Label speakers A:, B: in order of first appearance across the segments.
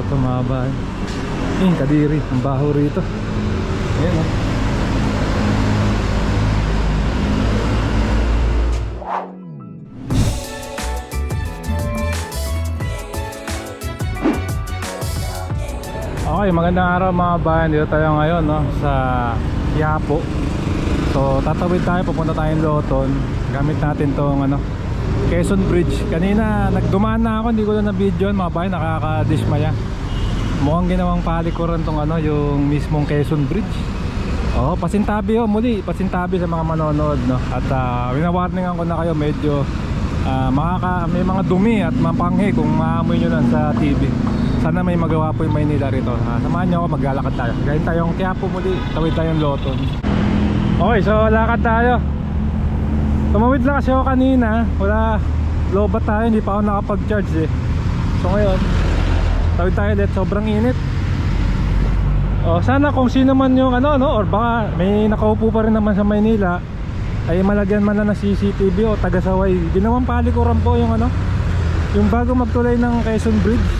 A: Ito tumaba. Eh, kadiri. Ang baho rito. Ayan oh. Okay, magandang araw mga bayan. Dito tayo ngayon no, sa Quiapo. So, tatawid tayo, pupunta tayong Loton. Gamit natin tong ano, Quezon Bridge. Kanina, nagdumaan na ako, hindi ko na na-video mga bayan, nakakadismaya. Mukhang ginawang palikuran tong ano, yung mismong Quezon Bridge. Oh, pasintabi oh, muli, pasintabi sa mga manonood no. At uh, winawarningan ko na kayo medyo ah, makaka may mga dumi at mapanghi kung maamoy nyo lang sa TV. Sana may magawa po yung Maynila rito. Ah, samahan nyo ako, maglalakad tayo. Galing tayong Quiapo muli, tawid tayong Loton. Okay, so lakad tayo. Tumawid lang kasi ako kanina. Wala, lobat tayo, hindi pa ako nakapag-charge eh. So ngayon, tawid tayo ulit, sobrang init. Oh, sana kung sino man yung ano no or baka may nakaupo pa rin naman sa Maynila ay malagyan man lang ng CCTV o taga-saway. Ginawang palikuran po yung ano yung bago magtulay ng Quezon Bridge.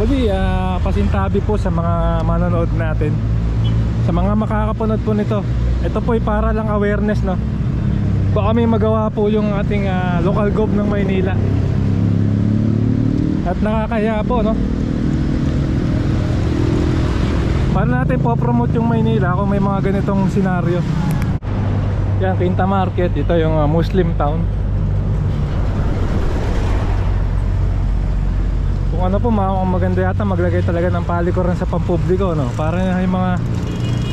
A: Muli, ah, pasintabi po sa mga manonood natin. Sa mga makakapanood po nito. Ito po ay para lang awareness no. Baka may magawa po yung ating ah, local gov ng Maynila. At nakakaya po no. Paano natin po-promote yung Maynila kung may mga ganitong senaryo? Yan, Quinta Market. Ito yung uh, Muslim town. Kung ano po, mga maganda yata maglagay talaga ng palikuran sa pampubliko, no? Para yung mga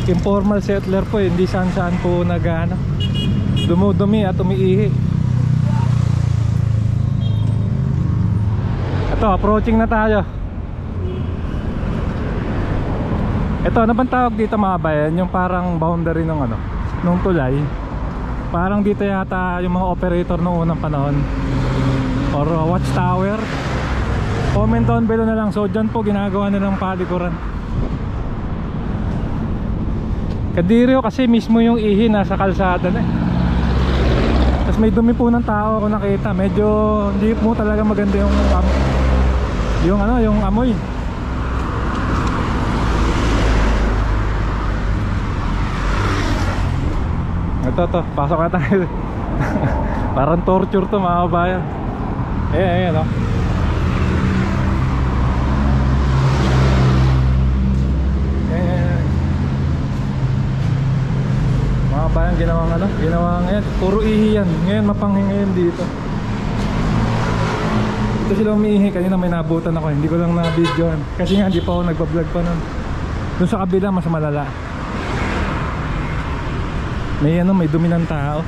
A: informal settler po, eh, hindi saan saan po nag, ano, dumudumi at umiihi. Ito, approaching na tayo. Ito, ano bang tawag dito mga bayan? Yung parang boundary ng ano, nung tulay. Parang dito yata yung mga operator noong unang panahon. Or uh, watchtower. Comment down below na lang. So dyan po ginagawa na ng palikuran. Kadiriyo kasi mismo yung ihi nasa kalsada na eh. Tapos may dumi po ng tao ako nakita. Medyo hindi po talaga maganda yung am- yung ano, yung amoy. Ito to, pasok na tayo. Parang torture to mga kabayan. Eh, ayan oh. Ayan, ayan, ayan. Kabayan, ginawang ano? Ginawang, ayan, puro ihi yan. Ngayon, mapanghi ngayon dito. Ito sila umiihi, kanina may nabutan ako, hindi ko lang na-videoan. Kasi nga, hindi pa ako nagbablog pa nun. Doon sa kabila, mas malala. May ano, may dumi ng tao.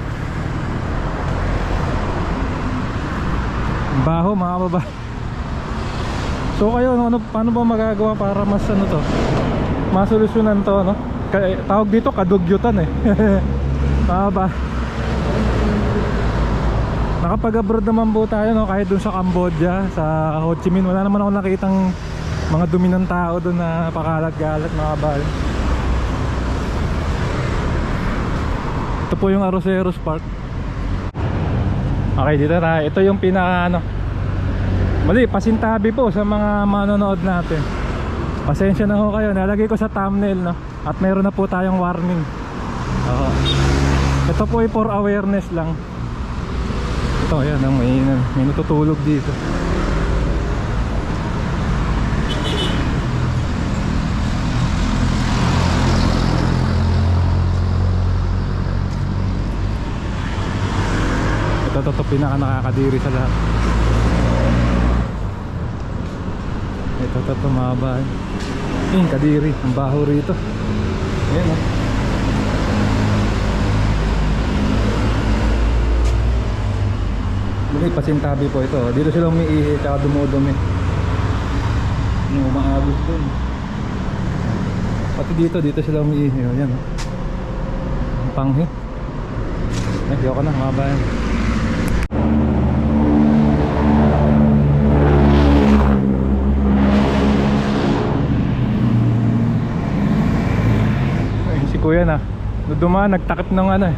A: Baho mga baba. So kayo ano, ano paano ba magagawa para mas ano to? Masolusyonan to no? Eh, tawag dito kadugyutan eh. Mga ba? Nakapag-abroad naman po tayo no kahit dun sa Cambodia, sa Ho Chi Minh wala naman ako nakitang mga dumi tao doon na pakalat-galat mga bal. Ito po yung Arroceros Park. Okay, dito na. Ito yung pinaka ano. Mali, pasintabi po sa mga manonood natin. Pasensya na ho kayo. Nalagay ko sa thumbnail, no? At meron na po tayong warning. Oo. Ito po ay for awareness lang. Ito, yan. Ang may, may natutulog dito. Ito, ito pinaka nakakadiri sa lahat. Ito, mga bahay. Eh, kadiri. Ang baho rito. Ayan, oh. Bukit pasintabi po ito. Dito sila umiihi tsaka dumudumi. Yung umaagos dun. Pati dito, dito sila umiihi. O, yan, oh. Ang panghi. Eh, ayoko na, mga bayan. Ay, si kuya na. Dumaan, nagtakip ng ano eh.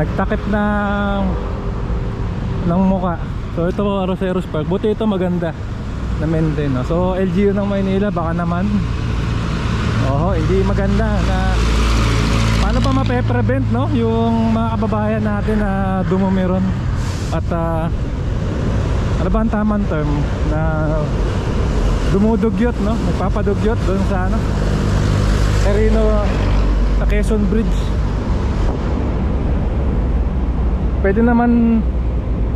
A: Nagtakip ng ng muka. So ito po Roseros Park. Buti ito maganda. na maintain no? so LGU ng Maynila baka naman oho hindi maganda na paano pa mape-prevent no yung mga kababayan natin na dumumiron at ah, ano ba ang tamang term na dumudugyot no nagpapadugyot doon sa ano Erino sa Quezon Bridge pwede naman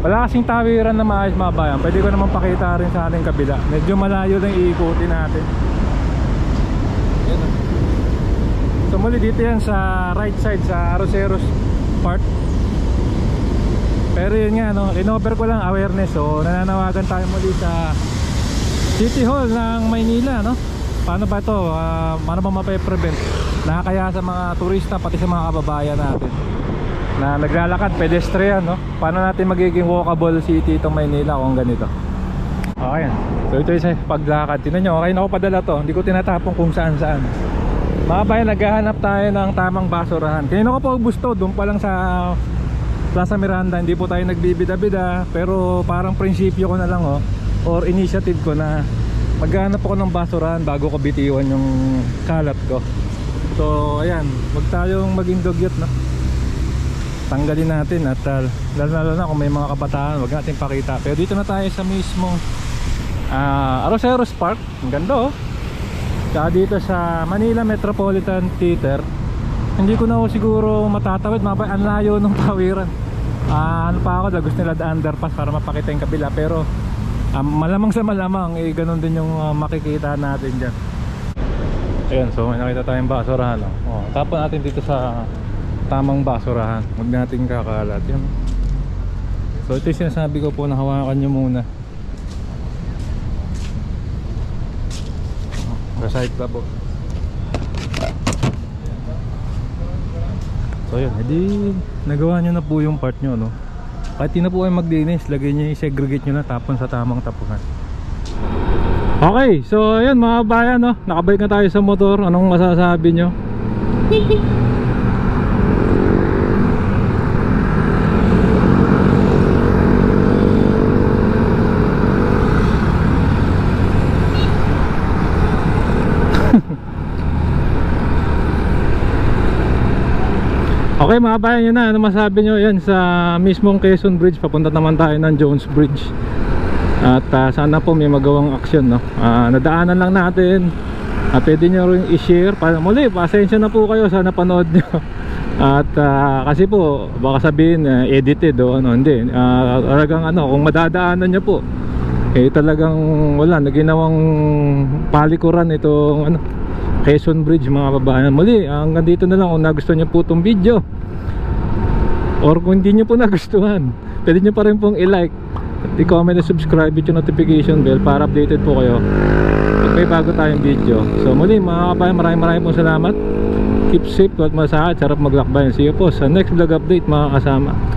A: wala kasing tawiran na maayos mga bayan. Pwede ko naman pakita rin sa ating kabila. Medyo malayo lang iikutin natin. So muli dito yan sa right side sa Aroseros Park. Pero yun nga no inover ko lang awareness. So nananawagan tayo muli sa City Hall ng Maynila no? Paano ba ito? Ah, paano ba mape-prevent? Nakakaya sa mga turista pati sa mga kababayan natin na naglalakad pedestrian no? Paano natin magiging walkable city itong Maynila kung ganito? Okay so ito yung sa paglakad. Tinan nyo okay na ako padala to. Hindi ko tinatapong kung saan saan. Mga bayan naghahanap tayo ng tamang basurahan. Kanina ko po gusto? Doon pa lang sa Plaza Miranda. Hindi po tayo nagbibida-bida pero parang prinsipyo ko na lang oh or initiative ko na maghanap ako ng basurahan bago ko bitiwan yung kalat ko. So ayan wag tayong maging dugyot no tanggalin natin at uh, lalo lalo na kung may mga kabataan wag natin pakita. Pero dito na tayo sa mismong uh, Aroseros Park. Ang ganda oh. Tsaka dito sa Manila Metropolitan Theater. Hindi ko na ako siguro matatawid mabay ang layo ng pawiran. Ah, ano pa ako lagos nila the underpass para mapakita yung kabila. Pero um, malamang sa malamang eh ganun din yung ah, makikita natin dyan. Ayun so may nakita tayong basurahan oh. Oh, tapon natin dito sa tamang basurahan. Huwag natin kakalat yun. So ito yung sinasabi ko po na hawakan nyo muna. Oh, recyclable So yun, edi nagawa nyo na po yung part nyo no? Kahit na po kayo maglinis, lagay nyo i-segregate nyo na tapon sa tamang tapunan. Okay, so ayun mga bayan no? Nakabalik na tayo sa motor, anong masasabi nyo? Okay mga bayan yun na, ano masabi nyo? Yan sa mismong Quezon Bridge Papunta naman tayo ng Jones Bridge. At ah, sana po may magawang aksyon no? Ah, Nadaanan lang natin. Uh, Pwede nyo rin i-share. Para Muli, pasensya na po kayo, sana panood nyo. At ah, kasi po, baka sabihin uh, edited o ano Hindi, Ah, talagang ano, kung madadaanan nyo po Eh talagang wala, naginawang palikuran itong ano Quezon Bridge mga babayan Muli, hanggang dito na lang kung nagustuhan nyo po itong video. Or kung hindi nyo po nagustuhan Pwede nyo pa rin pong i-like At i-comment at subscribe with yung notification bell Para updated po kayo Pag may bago tayong video. So muli mga kabayan maraming maraming pong salamat. Keep safe at masahat Sarap maglakbayan See you po sa next vlog update mga kasama